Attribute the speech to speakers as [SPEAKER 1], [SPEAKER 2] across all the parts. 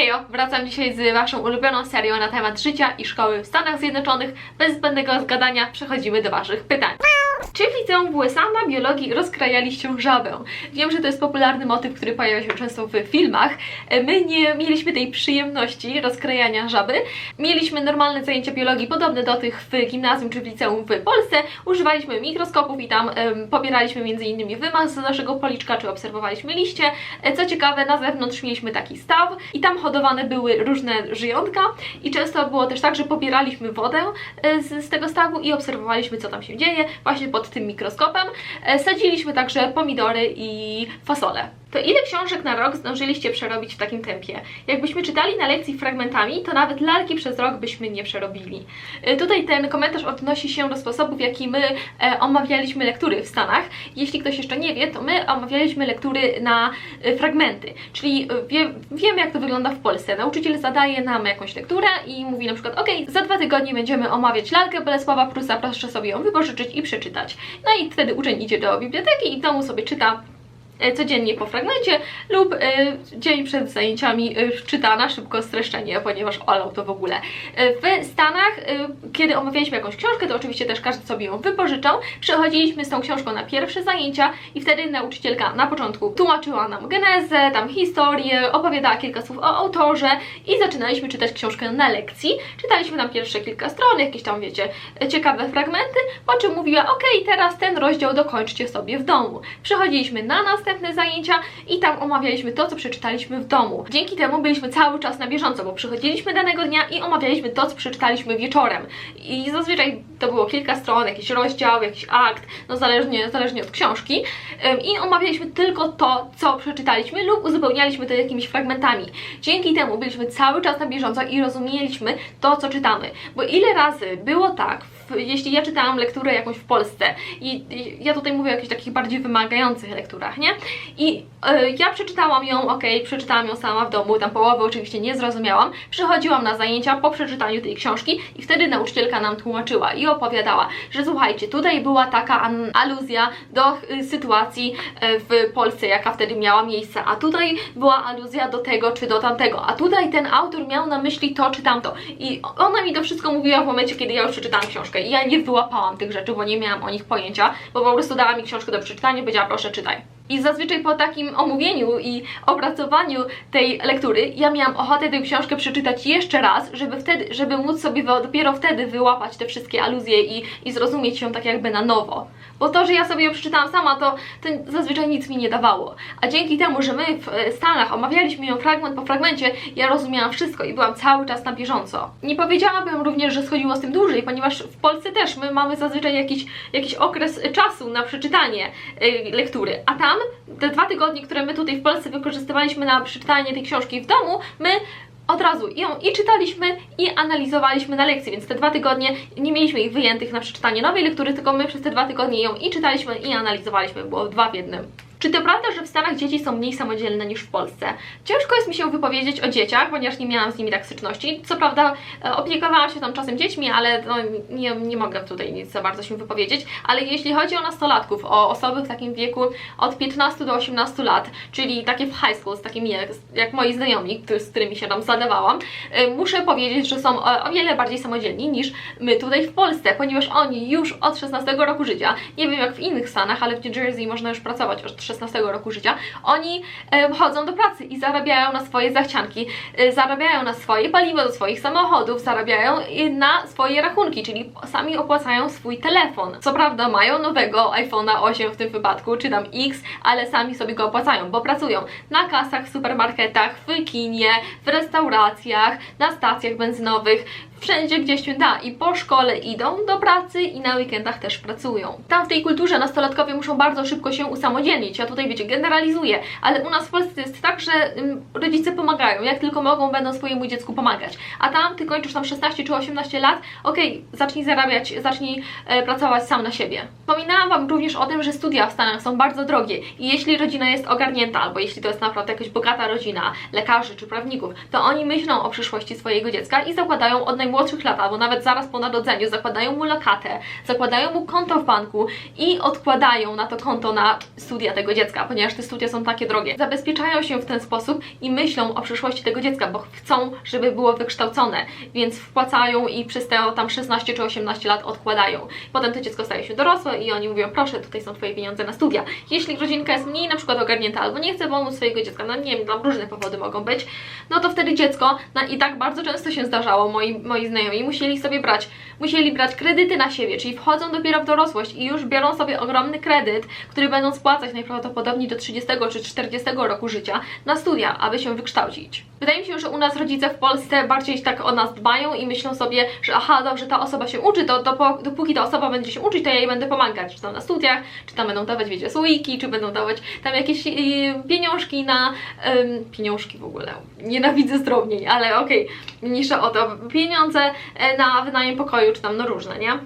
[SPEAKER 1] Hejo, wracam dzisiaj z Waszą ulubioną serią na temat życia i szkoły w Stanach Zjednoczonych. Bez zbędnego zgadania przechodzimy do Waszych pytań. Czy w liceum w USA na biologii rozkrajaliście żabę? Wiem, że to jest popularny motyw, który pojawia się często w filmach. My nie mieliśmy tej przyjemności rozkrajania żaby. Mieliśmy normalne zajęcia biologii podobne do tych w gimnazjum czy w liceum w Polsce. Używaliśmy mikroskopów i tam em, pobieraliśmy m.in. wymaz z naszego policzka, czy obserwowaliśmy liście. E, Co ciekawe, na zewnątrz mieliśmy taki staw i tam hodowane były różne żyjątka i często było też tak, że pobieraliśmy wodę e, z, z tego stawu i obserwowaliśmy, co tam się dzieje właśnie pod tym mikroskopem. E, Sadziliśmy także pomidory i fasole. To ile książek na rok zdążyliście przerobić w takim tempie? Jakbyśmy czytali na lekcji fragmentami, to nawet lalki przez rok byśmy nie przerobili. E, Tutaj ten komentarz odnosi się do sposobu, w jaki my e, omawialiśmy lektury w Stanach. Jeśli ktoś jeszcze nie wie, to my omawialiśmy lektury na e, fragmenty, czyli e, wie, wiemy jak to wygląda w Polsce. Nauczyciel zadaje nam jakąś lekturę i mówi na przykład, ok, za dwa tygodnie będziemy omawiać lalkę Bolesława Prusa, proszę sobie ją wypożyczyć i przeczytać. No i wtedy uczeń idzie do biblioteki i w domu sobie czyta codziennie po fragmencie lub e, dzień przed zajęciami e, czyta na szybko streszczenie, ponieważ olał to w ogóle. E, w Stanach, e, kiedy omawialiśmy jakąś książkę, to oczywiście też każdy sobie ją wypożyczał. Przechodziliśmy z tą książką na pierwsze zajęcia i wtedy nauczycielka na początku tłumaczyła nam genezę, tam historię, opowiadała kilka słów o autorze i zaczynaliśmy czytać książkę na lekcji. Czytaliśmy tam pierwsze kilka stron, jakieś tam, wiecie, ciekawe fragmenty, po czym mówiła, ok, teraz ten rozdział dokończcie sobie w domu. Przechodziliśmy na następne zajęcia i tam omawialiśmy to, co przeczytaliśmy w domu. Dzięki temu byliśmy cały czas na bieżąco, bo przychodziliśmy danego dnia i omawialiśmy to, co przeczytaliśmy wieczorem. I zazwyczaj to było kilka stron, jakiś rozdział, jakiś akt, no zależnie, zależnie od książki. I omawialiśmy tylko to, co przeczytaliśmy lub uzupełnialiśmy to jakimiś fragmentami. Dzięki temu byliśmy cały czas na bieżąco i rozumieliśmy to, co czytamy. Bo ile razy było tak, w, jeśli ja czytałam lekturę jakąś w Polsce i, ja tutaj mówię o jakichś takich bardziej wymagających lekturach, nie? I e, ja przeczytałam ją, ok, przeczytałam ją sama w domu, tam połowy oczywiście nie zrozumiałam, przychodziłam na zajęcia po przeczytaniu tej książki i wtedy nauczycielka nam tłumaczyła i opowiadała, że słuchajcie, tutaj była taka aluzja do y, sytuacji e, w Polsce, jaka wtedy miała miejsce, a tutaj była aluzja do tego czy do tamtego, a tutaj ten autor miał na myśli to czy tamto. I ona mi to wszystko mówiła w momencie, kiedy ja już przeczytałam książkę i ja nie wyłapałam tych rzeczy, bo nie miałam o nich pojęcia, bo po prostu dała mi książkę do przeczytania i powiedziała proszę czytaj. I zazwyczaj po takim omówieniu i opracowaniu tej lektury, ja miałam ochotę tę książkę przeczytać jeszcze raz, żeby wtedy, żeby móc sobie dopiero wtedy wyłapać te wszystkie aluzje i, i zrozumieć ją tak jakby na nowo. Bo to, że ja sobie ją przeczytałam sama, to, to zazwyczaj nic mi nie dawało. A dzięki temu, że my w e, Stanach omawialiśmy ją fragment po fragmencie, ja rozumiałam wszystko i byłam cały czas na bieżąco. Nie powiedziałabym również, że schodziło z tym dłużej, ponieważ w Polsce też my mamy zazwyczaj jakiś, jakiś okres czasu na przeczytanie e, lektury, a tam te dwa tygodnie, które my tutaj w Polsce wykorzystywaliśmy na przeczytanie tej książki w domu, my od razu ją i czytaliśmy, i analizowaliśmy na lekcji, więc te dwa tygodnie nie mieliśmy ich wyjętych na przeczytanie nowej lektury, tylko my przez te dwa tygodnie ją i czytaliśmy, i analizowaliśmy, było dwa w jednym. Czy to prawda, że w Stanach dzieci są mniej samodzielne niż w Polsce? Ciężko jest mi się wypowiedzieć o dzieciach, ponieważ nie miałam z nimi tak styczności. Co prawda e, opiekowałam się tam czasem dziećmi, ale no, nie, nie mogę tutaj nic za bardzo się wypowiedzieć. Ale jeśli chodzi o nastolatków, o osoby w takim wieku od 15 do 18 lat, czyli takie w high school, z takimi jak, jak moi znajomi, z którymi się tam zadawałam, e, muszę powiedzieć, że są e, o wiele bardziej samodzielni niż my tutaj w Polsce, ponieważ oni już od 16 roku życia, nie wiem jak w innych stanach, ale w New Jersey można już pracować od 16 roku życia, oni chodzą do pracy i zarabiają na swoje zachcianki, e, zarabiają na swoje paliwo do swoich samochodów, zarabiają e, na swoje rachunki, czyli sami opłacają swój telefon. Co prawda mają nowego iPhone'a 8 w tym wypadku, czy tam X, ale sami sobie go opłacają, bo pracują na kasach w supermarketach, w kinie, w restauracjach, na stacjach benzynowych, wszędzie gdzie się da i po szkole idą do pracy i na weekendach też pracują. Tam w tej kulturze nastolatkowie muszą bardzo szybko się usamodzielnić. Ja tutaj wiecie, generalizuję, ale u nas w Polsce jest tak, że rodzice pomagają, jak tylko mogą, będą swojemu dziecku pomagać. A tam ty kończysz tam 16 czy 18 lat, okej, zacznij zarabiać, zacznij e, pracować sam na siebie. Wspominałam Wam również o tym, że studia w Stanach są bardzo drogie i jeśli rodzina jest ogarnięta, albo jeśli to jest naprawdę jakaś bogata rodzina, lekarzy czy prawników, to oni myślą o przyszłości swojego dziecka i zakładają od najmłodszego najmłodszych lat, albo nawet zaraz po narodzeniu, zakładają mu lokatę, zakładają mu konto w banku i odkładają na to konto na studia tego dziecka, ponieważ te studia są takie drogie. Zabezpieczają się w ten sposób i myślą o przyszłości tego dziecka, bo chcą, żeby było wykształcone, więc wpłacają i przez te tam 16 czy 18 lat odkładają. Potem to dziecko staje się dorosłe i oni mówią, proszę, tutaj są Twoje pieniądze na studia. Jeśli rodzinka jest mniej na przykład ogarnięta albo nie chce pomóc swojego dziecka, no nie wiem, tam różne powody mogą być, no to wtedy dziecko, no i tak bardzo często się zdarzało, moi, moi znajomi musieli sobie brać, musieli brać kredyty na siebie, czyli wchodzą dopiero w dorosłość i już biorą sobie ogromny kredyt, który będą spłacać najprawdopodobniej do 30 czy 40 roku życia na studia, aby się wykształcić. Wydaje mi się, że u nas rodzice w Polsce bardziej tak o nas dbają i myślą sobie, że aha, dobrze, ta osoba się uczy, to, dopóki ta osoba będzie się uczyć, to ja jej będę pomagać, czy tam na studiach, czy tam będą dawać, wiecie, słoiki, czy będą dawać tam jakieś yy, pieniążki na... Ym, pieniążki w ogóle, nienawidzę zdrobnień, ale okej, mniejsza o to, pieniądze e, na wynajem pokoju, czy tam no różne, nie?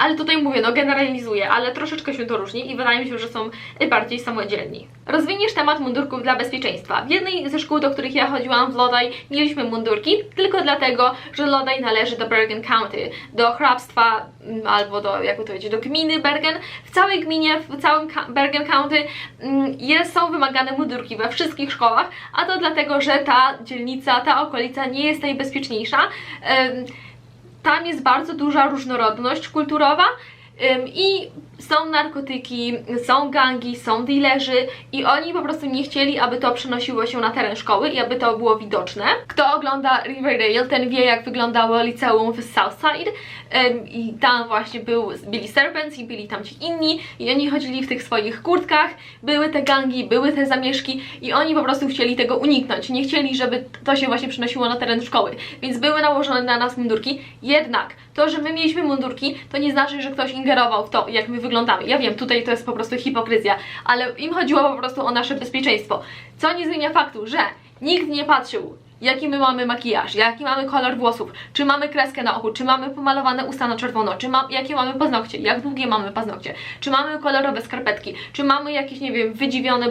[SPEAKER 1] Ale tutaj mówię, no generalizuję, ale troszeczkę się to różni i wydaje mi się, że są bardziej samodzielni. Rozwiniesz temat mundurków dla bezpieczeństwa. W jednej ze szkół, do których ja chodziłam w Lodaj, mieliśmy mundurki, tylko dlatego, że Lodaj należy do Bergen County, do hrabstwa mm, albo do, jakby to powiedzieć, do gminy Bergen. W całej gminie, w całym Bergen County mm, jest, są wymagane mundurki we wszystkich szkołach, a to dlatego, że ta dzielnica, ta okolica nie jest najbezpieczniejsza. Tam jest bardzo duża różnorodność kulturowa i są narkotyki, są gangi, są dealerzy i oni po prostu nie chcieli, aby to przenosiło się na teren szkoły i aby to było widoczne. Kto ogląda Riverdale, ten wie jak wyglądało liceum w Southside. I tam właśnie był, byli Serpents i byli tam ci inni i oni chodzili w tych swoich kurtkach, były te gangi, były te zamieszki i oni po prostu chcieli tego uniknąć, nie chcieli, żeby to się właśnie przenosiło na teren szkoły, więc były nałożone na nas mundurki, jednak to, że my mieliśmy mundurki, to nie znaczy, że ktoś ingerował w to, jak my wyglądamy. Ja wiem, tutaj to jest po prostu hipokryzja, ale im chodziło po prostu o nasze bezpieczeństwo. Co nie zmienia faktu, że nikt nie patrzył, jaki my mamy makijaż, jaki mamy kolor włosów, czy mamy kreskę na oku, czy mamy pomalowane usta na czerwono, czy ma, jakie mamy paznokcie, jak długie mamy paznokcie, czy mamy kolorowe skarpetki, czy mamy jakieś, nie wiem, wydziwione,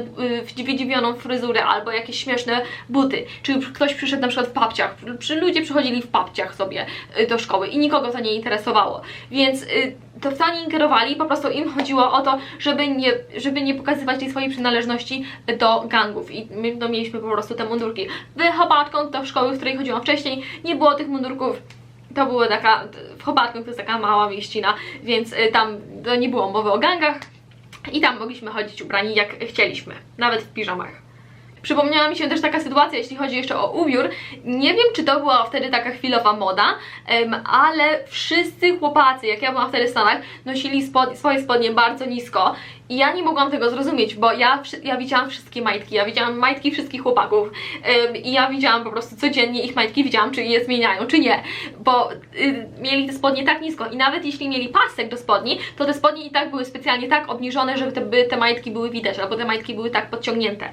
[SPEAKER 1] y, wydziwioną fryzurę albo jakieś śmieszne buty, czy ktoś przyszedł na przykład w papciach, czy ludzie przychodzili w papciach sobie y, do szkoły i nikogo to nie interesowało, więc y, to w to nie ingerowali, po prostu im chodziło o to, żeby nie, żeby nie pokazywać tej swojej przynależności do gangów i my mieliśmy po prostu te mundurki. W Chobatką, to w szkoły, w której chodziłam wcześniej, nie było tych mundurków, to była taka, w Chobatką to jest taka mała mieścina, więc y, tam nie było mowy o gangach i tam mogliśmy chodzić ubrani jak chcieliśmy, nawet w piżamach. Przypomniała mi się też taka sytuacja, jeśli chodzi jeszcze o ubiór. Nie wiem, czy to była wtedy taka chwilowa moda, ale wszyscy chłopacy, jak ja byłam wtedy w Stanach, nosili spod, swoje spodnie bardzo nisko. I ja nie mogłam tego zrozumieć, bo ja, ja widziałam wszystkie majtki, ja widziałam majtki wszystkich chłopaków i ja widziałam po prostu codziennie ich majtki, widziałam czy je zmieniają, czy nie, bo mieli te spodnie tak nisko i nawet jeśli mieli pasek do spodni, to te spodnie i tak były specjalnie tak obniżone, żeby te, by te majtki były widać, albo te majtki były tak podciągnięte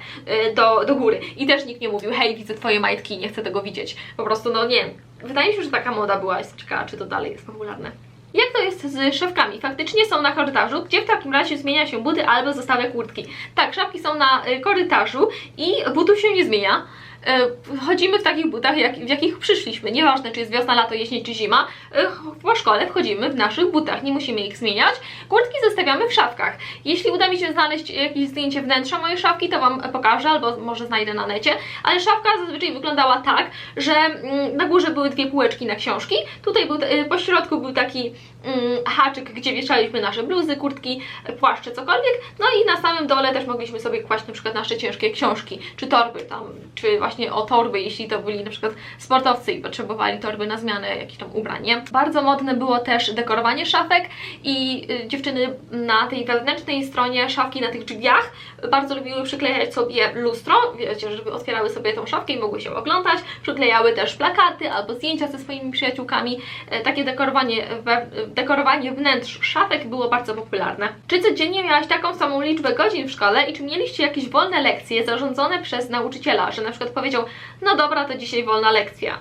[SPEAKER 1] y, do, do góry. I też nikt nie mówił, hej widzę twoje majtki, nie chcę tego widzieć, po prostu no nie, wydaje mi się, że taka moda była, jest ciekawa, czy to dalej jest popularne. Jak to jest z szafkami? Faktycznie są na korytarzu, gdzie w takim razie zmienia się buty albo zostawia kurtki. Tak, szafki są na y, korytarzu i butów się nie zmienia. Y, Chodzimy w takich butach, jak, w jakich przyszliśmy. Nieważne, czy jest wiosna, lato, jesień, czy zima. y, Po szkole wchodzimy w naszych butach, nie musimy ich zmieniać. Kurtki zostawiamy w szafkach. Jeśli uda mi się znaleźć jakieś zdjęcie wnętrza mojej szafki, to Wam pokażę, albo może znajdę na necie. Ale szafka zazwyczaj wyglądała tak, że mm, na górze były dwie półeczki na książki. Tutaj był, y, po środku był taki mm, haczyk, gdzie wieszaliśmy nasze bluzy, kurtki, płaszcze, cokolwiek. No i na samym dole też mogliśmy sobie kłaść na przykład nasze ciężkie książki, czy torby tam, czy właśnie o torby, jeśli to byli na przykład sportowcy i potrzebowali torby na zmianę jakichś tam ubrań, nie? Bardzo modne było też dekorowanie szafek i y, dziewczyny na tej wewnętrznej stronie szafki, na tych drzwiach bardzo lubiły przyklejać sobie lustro, wiecie, żeby otwierały sobie tą szafkę i mogły się oglądać, przyklejały też plakaty albo zdjęcia ze swoimi przyjaciółkami. E, Takie dekorowanie, we, dekorowanie wnętrz szafek było bardzo popularne. Czy codziennie miałaś taką samą liczbę godzin w szkole i czy mieliście jakieś wolne lekcje zarządzone przez nauczyciela, że na przykład powiedział, no dobra, to dzisiaj wolna lekcja.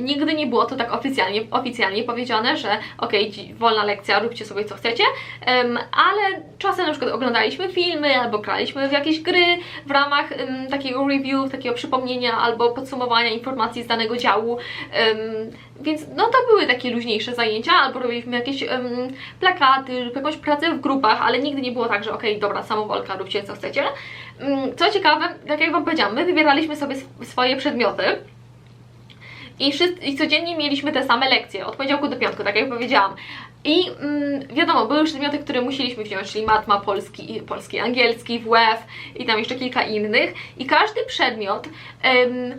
[SPEAKER 1] Nigdy nie było to tak oficjalnie, oficjalnie powiedziane, że okej, dzi- wolna lekcja, róbcie sobie co chcecie, ale czasem na przykład oglądaliśmy filmy albo graliśmy w jakieś gry w ramach takiego review, takiego przypomnienia albo podsumowania informacji z danego działu, więc no to były takie luźniejsze zajęcia, albo robiliśmy jakieś plakaty lub jakąś pracę w grupach, ale nigdy nie było tak, że okej, dobra, samowolka, róbcie co chcecie. Ym, Co ciekawe, tak jak Wam powiedziałam, my wybieraliśmy sobie sw- swoje przedmioty, i, I codziennie mieliśmy te same lekcje, od poniedziałku do piątku, tak jak powiedziałam. I mm, wiadomo, były przedmioty, które musieliśmy wziąć, czyli matma, polski, polski, angielski, WF i tam jeszcze kilka innych. I każdy przedmiot em,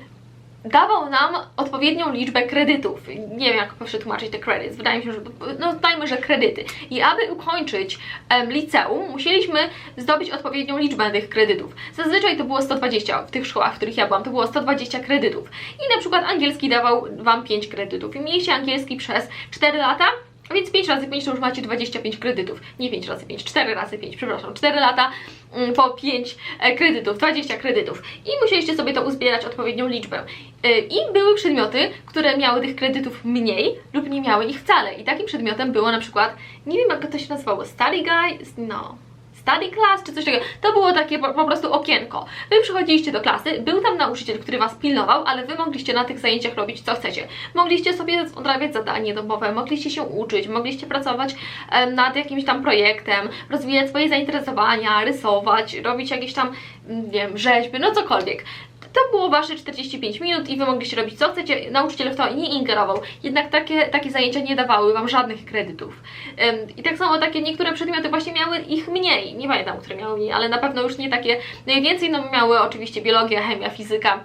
[SPEAKER 1] dawał nam odpowiednią liczbę kredytów. Nie wiem, jak przetłumaczyć te credits. Wydaje mi się, że. No, dajmy, że kredyty. I aby ukończyć em, liceum, musieliśmy zdobyć odpowiednią liczbę tych kredytów. Zazwyczaj to było 120 w tych szkołach, w których ja byłam, to było 120 kredytów. I na przykład angielski dawał Wam 5 kredytów. I mieliście angielski przez 4 lata. Więc 5 razy 5 to już macie 25 kredytów. Nie 5 razy 5, 4 razy 5, przepraszam, 4 lata mm, po 5 e, kredytów, 20 kredytów. I musieliście sobie to uzbierać odpowiednią liczbę. E, I były przedmioty, które miały tych kredytów mniej lub nie miały ich wcale. I takim przedmiotem było na przykład, nie wiem jak to się nazywało, study guide, no, study class czy coś takiego. To było takie po, po prostu okienko. Wy przychodziliście do klasy, był tam nauczyciel, który was pilnował, ale wy mogliście na tych zajęciach robić co chcecie. Mogliście sobie odrabiać zadanie domowe, mogliście się uczyć, mogliście pracować nad jakimś tam projektem, rozwijać swoje zainteresowania, rysować, robić jakieś tam, mm, nie wiem, rzeźby, no cokolwiek. To było wasze 45 minut i wy mogliście robić co chcecie, nauczyciel w to nie ingerował. Jednak takie, takie zajęcia nie dawały wam żadnych kredytów. I tak samo takie niektóre przedmioty właśnie miały ich mniej. Nie pamiętam, które miały mniej, ale na pewno już nie takie. Najwięcej no miały oczywiście biologia, chemia, fizyka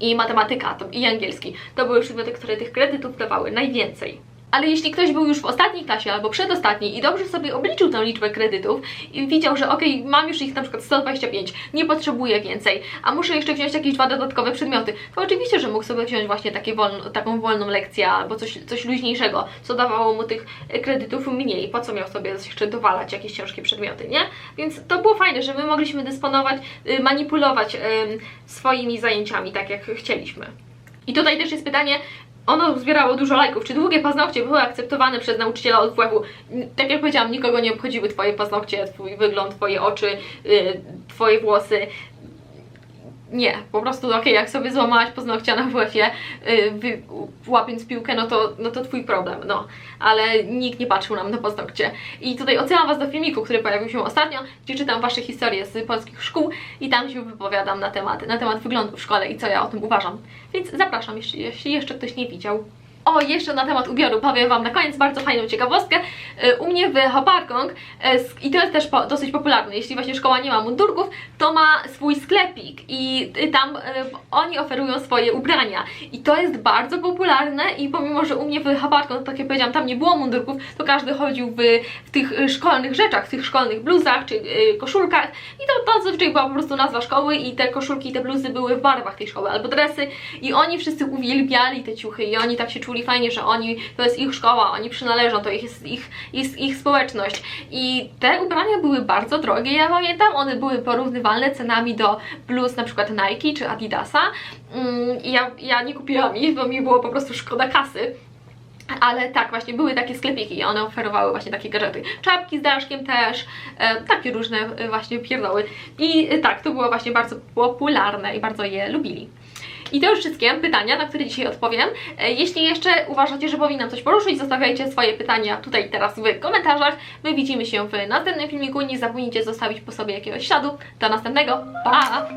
[SPEAKER 1] i matematyka to, i angielski. To były przedmioty, które tych kredytów dawały najwięcej. Ale jeśli ktoś był już w ostatniej klasie albo przedostatniej i dobrze sobie obliczył tę liczbę kredytów i widział, że okej, mam już ich na przykład 125, nie potrzebuję więcej, a muszę jeszcze wziąć jakieś dwa dodatkowe przedmioty, to oczywiście, że mógł sobie wziąć właśnie wolno, taką wolną lekcję albo coś, coś luźniejszego, co dawało mu tych kredytów mniej. Po co miał sobie jeszcze dowalać jakieś ciężkie przedmioty, nie? Więc to było fajne, że my mogliśmy dysponować, y, manipulować swoimi zajęciami tak, jak chcieliśmy. I tutaj też jest pytanie, ono zbierało dużo lajków. Czy długie paznokcie były akceptowane przez nauczyciela od WF-u? Tak jak powiedziałam, nikogo nie obchodziły Twoje paznokcie, Twój wygląd, Twoje oczy, yy, Twoje włosy. Nie, po prostu okej, jak sobie złamałaś paznokcia na WF-ie, yy, łapiąc piłkę, no to, no to Twój problem, no. Ale nikt nie patrzył nam na paznokcie. I tutaj odsyłam Was do filmiku, który pojawił się ostatnio, gdzie czytam Wasze historie z polskich szkół i tam się wypowiadam na temat, na temat wyglądu w szkole i co ja o tym uważam. Więc zapraszam, jeśli, jeśli jeszcze ktoś nie widział. O, jeszcze na temat ubioru powiem Wam na koniec bardzo fajną ciekawostkę. Y, U mnie w Hopparkong, y, i to jest też dosyć popularne, jeśli właśnie szkoła nie ma mundurków, to ma swój sklepik i y, tam oni oferują swoje ubrania. I to jest bardzo popularne i pomimo, że u mnie w Hopparkong, tak jak powiedziałam, tam nie było mundurków, to każdy chodził w, w tych szkolnych rzeczach, w tych szkolnych bluzach czy koszulkach i to, to zazwyczaj była po prostu nazwa szkoły i te koszulki i te bluzy były w barwach tej szkoły albo dresy i oni wszyscy uwielbiali te ciuchy i oni tak się czuli fajnie, że oni, to jest ich szkoła, oni przynależą, to ich jest ich, jest ich społeczność i te ubrania były bardzo drogie, ja pamiętam, one były porównywalne cenami do bluz na przykład Nike czy Adidasa Mm, i ja, ja nie kupiłam ich, bo mi było po prostu szkoda kasy ale tak, właśnie były takie sklepiki i one oferowały właśnie takie gadżety. Czapki z daszkiem też, e, takie różne e, właśnie pierdoły. I e, tak, to było właśnie bardzo popularne i bardzo je lubili. I to już wszystkie pytania, na które dzisiaj odpowiem. E, Jeśli jeszcze uważacie, że powinnam coś poruszyć, zostawiajcie swoje pytania tutaj teraz w komentarzach. My widzimy się w następnym filmiku. Nie zapomnijcie zostawić po sobie jakiegoś śladu. Do następnego. Pa!